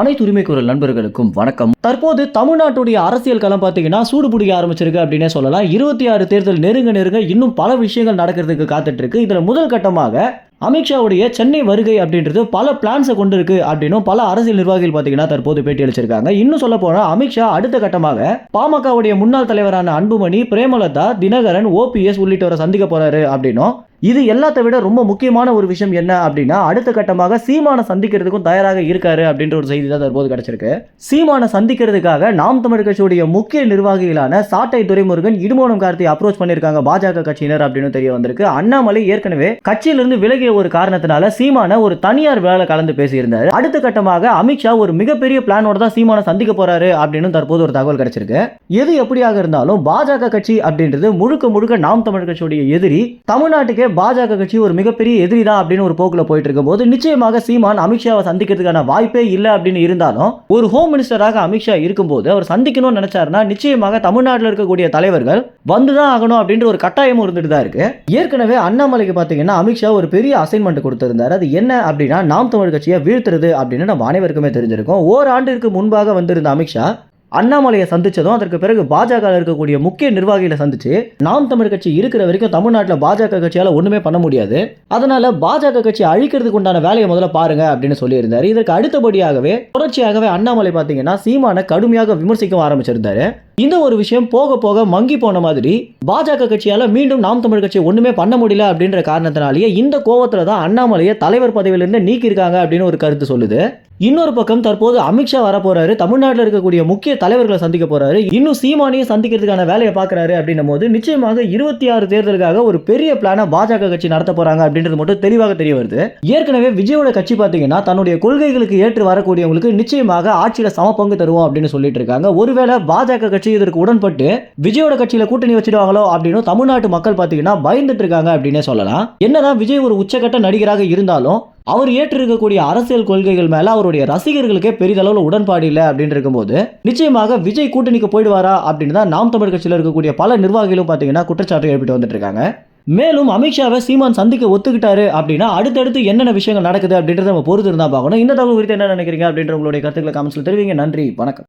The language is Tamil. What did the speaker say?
அனைத்து உரிமை குரல் நண்பர்களுக்கும் வணக்கம். தற்போது தமிழ்நாட்டுடைய அரசியல் களம் பார்த்தீங்கன்னா சூடு பிடிக்க ஆரம்பிச்சிருக்கு அப்படின்னே சொல்லலாம். இருபத்தி ஆறு தேர்தல் நெருங்க நெருங்க இன்னும் பல விஷயங்கள் நடக்கிறதுக்கு காத்துட்டு இருக்கு இதுல முதல் கட்டமாக அமித்ஷாவுடைய சென்னை வருகை அப்படின்றது பல பிளான்ஸை கொண்டு இருக்கு அப்படின்னும் பல அரசியல் நிர்வாகிகள் பார்த்தீங்கன்னா தற்போது பேட்டி அளிச்சிருக்காங்க. இன்னும் சொல்ல போனால் அமித்ஷா அடுத்த கட்டமாக பாமகவுடைய முன்னாள் தலைவரான அன்புமணி பிரேமலதா தினகரன் ஓபிஎஸ் உள்ளிட்டவரை சந்திக்க போறாரு அப்படின்னும் இது எல்லாத்த விட ரொம்ப முக்கியமான ஒரு விஷயம் என்ன அப்படின்னா அடுத்த கட்டமாக சீமானை சந்திக்கிறதுக்கும் தயாராக இருக்காரு அப்படின்ற ஒரு செய்தி தான் தற்போது கிடைச்சிருக்கு. சீமானை சந்திக்கிறதுக்காக நாம் தமிழ் கட்சியுடைய முக்கிய நிர்வாகிகளான சாட்டை துரைமுருகன் இடுமோனம் கார்த்தி அப்ரோச் பண்ணியிருக்காங்க பாஜக கட்சியினர் அப்படின்னு தெரிய வந்திருக்கு. அண்ணாமலை ஏற்கனவே கட்சியிலிருந்து விலகிய ஒரு காரணத்தினால சீமான ஒரு தனியார் வேலை கலந்து பேசியிருந்தார். அடுத்த கட்டமாக அமித்ஷா ஒரு மிகப்பெரிய பிளானோட தான் சீமான சந்திக்க போறாரு அப்படின்னு தற்போது ஒரு தகவல் கிடைச்சிருக்கு. எது எப்படியாக இருந்தாலும் பாஜக கட்சி அப்படின்றது முழுக்க முழுக்க நாம் தமிழ் கட்சியுடைய எதிரி தமிழ்நாட்டுக்கே பாஜக கட்சி ஒரு மிகப்பெரிய எதிரி தான் அப்படின்னு ஒரு போக்கில் போயிட்டு இருக்கும்போது நிச்சயமாக சீமான் அமித்ஷாவை சந்திக்கிறதுக்கான வாய்ப்பே இல்லை அப்படின்னு இருந்தாலும் ஒரு ஹோம் மினிஸ்டராக அமித்ஷா இருக்கும்போது அவர் சந்திக்கணும்னு நினைச்சாருன்னா நிச்சயமாக தமிழ்நாட்டில் இருக்கக்கூடிய தலைவர்கள் வந்துதான் ஆகணும் அப்படின்ற ஒரு கட்டாயமும் இருந்துட்டு தான் இருக்கு. ஏற்கனவே அண்ணாமலைக்கு பார்த்தீங்கன்னா அமித்ஷா ஒரு பெரிய அசைன்மெண்ட் கொடுத்திருந்தார். அது என்ன அப்படின்னா நாம் தமிழ் கட்சியை வீழ்த்துறது அப்படின்னு நம்ம அனைவருக்குமே தெரிஞ்சிருக்கும். ஓராண்டிற்கு முன்பாக வந்திருந்த அமித்ஷா அண்ணாமலையை சந்திச்சதும் அதற்கு பிறகு பாஜக இருக்கக்கூடிய முக்கிய நிர்வாகிகளை சந்திச்சு நாம் தமிழ் கட்சி இருக்கிற வரைக்கும் தமிழ்நாட்டில் பாஜக கட்சியால் ஒன்றுமே பண்ண முடியாது. அதனால பாஜக கட்சி அழிக்கிறதுக்கு உண்டான வேலையை முதல்ல பாருங்க அப்படின்னு சொல்லியிருந்தாரு. இதற்கு அடுத்தபடியாகவே தொடர்ச்சியாகவே அண்ணாமலை பார்த்தீங்கன்னா சீமானை கடுமையாக விமர்சிக்க ஆரம்பிச்சிருந்தாரு. இந்த ஒரு விஷயம் போக போக மங்கி போன மாதிரி பாஜக கட்சியால் மீண்டும் நாம் தமிழ் கட்சி ஒன்றுமே பண்ண முடியல அப்படின்ற காரணத்தினாலேயே இந்த கோவத்தில் தான் அண்ணாமலையை தலைவர் பதவியிலிருந்து நீக்கியிருக்காங்க அப்படின்னு ஒரு கருத்து சொல்லுது. இன்னொரு பக்கம் தற்போது அமித்ஷா வர போறாரு தமிழ்நாட்டில் இருக்கக்கூடிய முக்கிய தலைவர்களை சந்திக்க போறாரு. இன்னும் சீமானியை சந்திக்கிறதுக்கான வேலையை பார்க்கறாரு அப்படின்னும் போது நிச்சயமாக இருபத்தி ஆறு தேர்தலுக்காக ஒரு பெரிய பிளான பாஜக கட்சி நடத்த போறாங்க அப்படின்றது மட்டும் தெளிவாக தெரிய வருது. ஏற்கனவே விஜயோட கட்சி பார்த்தீங்கன்னா தன்னுடைய கொள்கைகளுக்கு ஏற்று வரக்கூடியவங்களுக்கு நிச்சயமாக ஆட்சியில் சம பங்கு தருவோம் அப்படின்னு சொல்லிட்டு இருக்காங்க. ஒருவேளை பாஜக கட்சி இதற்கு உடன்பட்டு விஜயோட கட்சியில கூட்டணி வச்சிடுவாங்களோ அப்படின்னு தமிழ்நாட்டு மக்கள் பார்த்தீங்கன்னா பயந்துட்டு இருக்காங்க அப்படின்னே சொல்லலாம். என்னதான் விஜய் ஒரு உச்சகட்ட நடிகராக இருந்தாலும் அவர் ஏற்றிருக்கக்கூடிய அரசியல் கொள்கைகள் மேல அவருடைய ரசிகர்களுக்கே பெரிதளவில் உடன்பாடு இல்லை அப்படின்னு இருக்கும்போது நிச்சயமாக விஜய் கூட்டணிக்கு போயிடுவாரா அப்படின்னு தான் நாம் தமிழ் கட்சியில் இருக்கக்கூடிய பல நிர்வாகிகளும் பார்த்தீங்கன்னா குற்றச்சாட்டு எழுப்பிட்டு வந்துட்டு இருக்காங்க. மேலும் அமித்ஷாவை சீமான் சந்திக்க ஒத்துக்கிட்டாரு அப்படின்னா அடுத்தடுத்து என்னென்ன விஷயங்கள் நடக்குது அப்படின்றத நம்ம பொறுத்து இருந்தா பார்க்கணும். இந்த தகவல் குறித்து என்ன நினைக்கிறீங்க அப்படின்ற உங்களுடைய கருத்துக்களை காமெண்ட்ஸ்ல தெரிவிங்க. நன்றி வணக்கம்.